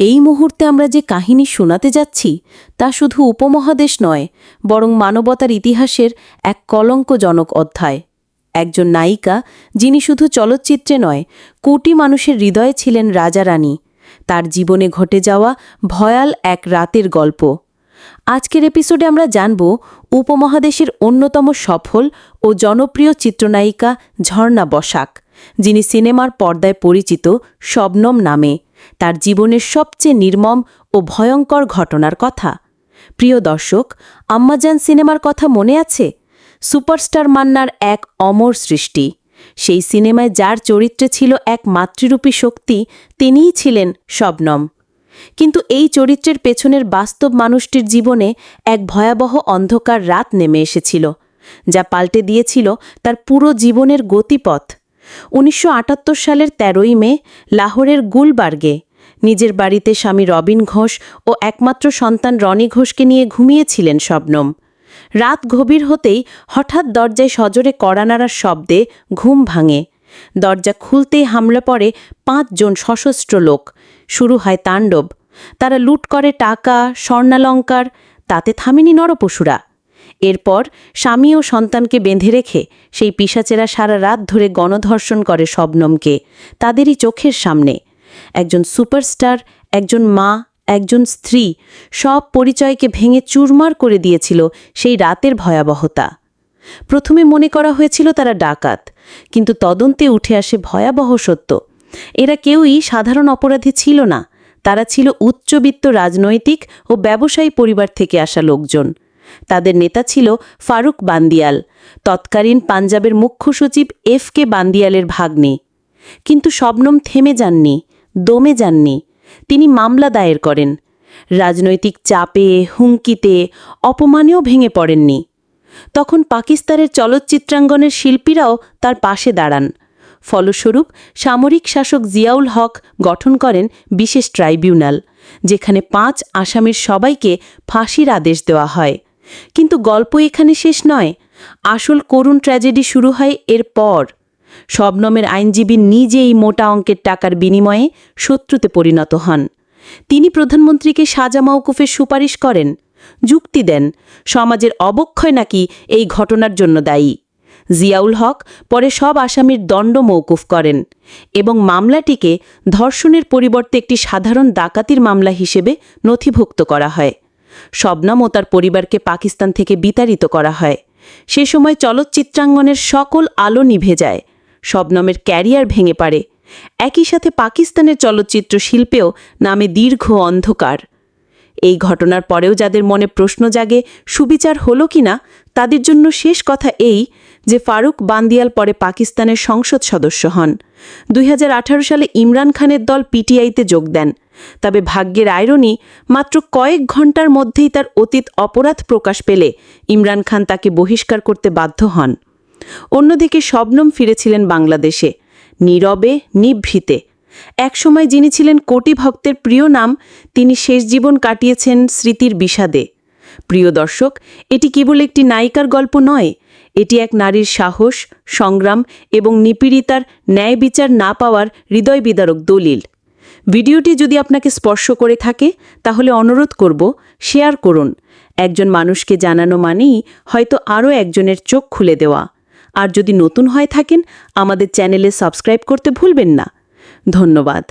এই মুহূর্তে আমরা যে কাহিনী শোনাতে যাচ্ছি, তা শুধু উপমহাদেশ নয়, বরং মানবতার ইতিহাসের এক কলঙ্কজনক অধ্যায়। একজন নায়িকা, যিনি শুধু চলচ্চিত্রে নয়, কোটি মানুষের হৃদয়ে ছিলেন রাজারানী। তার জীবনে ঘটে যাওয়া ভয়াল এক রাতের গল্প। আজকের এপিসোডে আমরা জানব উপমহাদেশের অন্যতম সফল ও জনপ্রিয় চিত্রনায়িকা ঝর্ণা বসাক, যিনি সিনেমার পর্দায় পরিচিত শবনম নামে। তার জীবনের সবচেয়ে নির্মম ও ভয়ঙ্কর ঘটনার কথা। প্রিয় দর্শক, আম্মাজান সিনেমার কথা মনে আছে? সুপারস্টার মান্নার এক অমর সৃষ্টি। সেই সিনেমায় যার চরিত্রে ছিল এক মাতৃরূপী শক্তি, তিনিই ছিলেন শবনম। কিন্তু এই চরিত্রের পেছনের বাস্তব মানুষটির জীবনে এক ভয়াবহ অন্ধকার রাত নেমে এসেছিল, যা পাল্টে দিয়েছিল তার পুরো জীবনের গতিপথ। উনিশশো আটাত্তর সালের তেরোই মে লাহোরের গুলবার্গে নিজের বাড়িতে স্বামী রবিন ঘোষ ও একমাত্র সন্তান রনি ঘোষকে নিয়ে ঘুমিয়েছিলেন শবনম। রাত গভীর হতেই হঠাৎ দরজায় সজোরে কড়া নাড়ার শব্দে ঘুম ভাঙে। দরজা খুলতেই হামলা পড়ে পাঁচজন সশস্ত্র লোক। শুরু হয় তাণ্ডব। তারা লুট করে টাকা, স্বর্ণালঙ্কার, তাতে থামেনি নরপশুরা। এরপর স্বামী ও সন্তানকে বেঁধে রেখে সেই পিসাচেরা সারা রাত ধরে গণধর্ষণ করে শবনমকে, তাদেরই চোখের সামনে। একজন সুপারস্টার, একজন মা, একজন স্ত্রী সব পরিচয়কে ভেঙে চুরমার করে দিয়েছিল সেই রাতের ভয়াবহতা। প্রথমে মনে করা হয়েছিল তারা ডাকাত, কিন্তু তদন্তে উঠে আসে ভয়াবহ সত্য। এরা কেউই সাধারণ অপরাধী ছিল না, তারা ছিল উচ্চবিত্ত রাজনৈতিক ও ব্যবসায়ী পরিবার থেকে আসা লোকজন। তাদের নেতা ছিল ফারুক বান্দিয়াল, তৎকালীন পাঞ্জাবের মুখ্য সচিব এফ কে বান্দিয়ালের ভাগ্নে। কিন্তু শবনম থেমে যাননি, দমে যাননি, তিনি মামলা দায়ের করেন। রাজনৈতিক চাপে, হুমকিতে, অপমানেও ভেঙে পড়েননি। তখন পাকিস্তানের চলচ্চিত্রাঙ্গনের শিল্পীরাও তার পাশে দাঁড়ান। ফলস্বরূপ, সামরিক শাসক জিয়াউল হক গঠন করেন বিশেষ ট্রাইব্যুনাল, যেখানে পাঁচ আসামির সবাইকে ফাঁসির আদেশ দেওয়া হয়। কিন্তু গল্প এখানে শেষ নয়। আসল করুণ ট্র্যাজেডি শুরু হয় এরপর শবনমের আইনজীবী নিজেই মোটা অঙ্কের টাকার বিনিময়ে শত্রুতে পরিণত হন। তিনি প্রধানমন্ত্রীকে সাজা মওকুফের সুপারিশ করেন। যুক্তি দেন, সমাজের অবক্ষয় নাকি এই ঘটনার জন্য দায়ী। জিয়াউল হক পরে সব আসামির দণ্ড মৌকুফ করেন এবং মামলাটিকে ধর্ষণের পরিবর্তে একটি সাধারণ ডাকাতির মামলা হিসেবে নথিভুক্ত করা হয়। শবনম ও তার পরিবারকে পাকিস্তান থেকে বিতাড়িত করা হয়। সে সময় চলচ্চিত্রাঙ্গনের সকল আলো নিভে যায়। শবনমের ক্যারিয়ার ভেঙে পারে একই সাথে পাকিস্তানের চলচ্চিত্র শিল্পেও নামে দীর্ঘ অন্ধকার। এই ঘটনার পরেও যাদের মনে প্রশ্ন জাগে, সুবিচার হলো কিনা তাদের জন্য শেষ কথা এই যে ফারুক বান্দিয়াল পরে পাকিস্তানের সংসদ সদস্য হন। দুই হাজার আঠারো সালে ইমরান খানের দল পিটিআইতে যোগ দেন। তবে ভাগ্যের আয়রনি মাত্র কয়েক ঘণ্টার মধ্যেই তার অতীত অপরাধ প্রকাশ পেলে ইমরান খান তাকে বহিষ্কার করতে বাধ্য হন। অন্যদিকে শবনম ফিরেছিলেন বাংলাদেশে। নীরবে, নিভৃতে একসময় যিনি ছিলেন কোটি ভক্তের প্রিয় নাম, তিনি শেষ জীবন কাটিয়েছেন স্মৃতির বিষাদে। প্রিয় দর্শক, এটি কেবল একটি নায়িকার গল্প নয়, এটি এক নারীর সাহস, সংগ্রাম এবং নিপীড়িতার ন্যায় বিচার না পাওয়ার হৃদয় বিদারক দলিল। ভিডিওটি যদি আপনাকে স্পর্শ করে থাকে, তাহলে অনুরোধ করব, শেয়ার করুন। একজন মানুষকে জানানো মানেই হয়তো আরও একজনের চোখ খুলে দেওয়া। আর যদি নতুন হয়ে থাকেন, আমাদের চ্যানেলে সাবস্ক্রাইব করতে ভুলবেন না। ধন্যবাদ।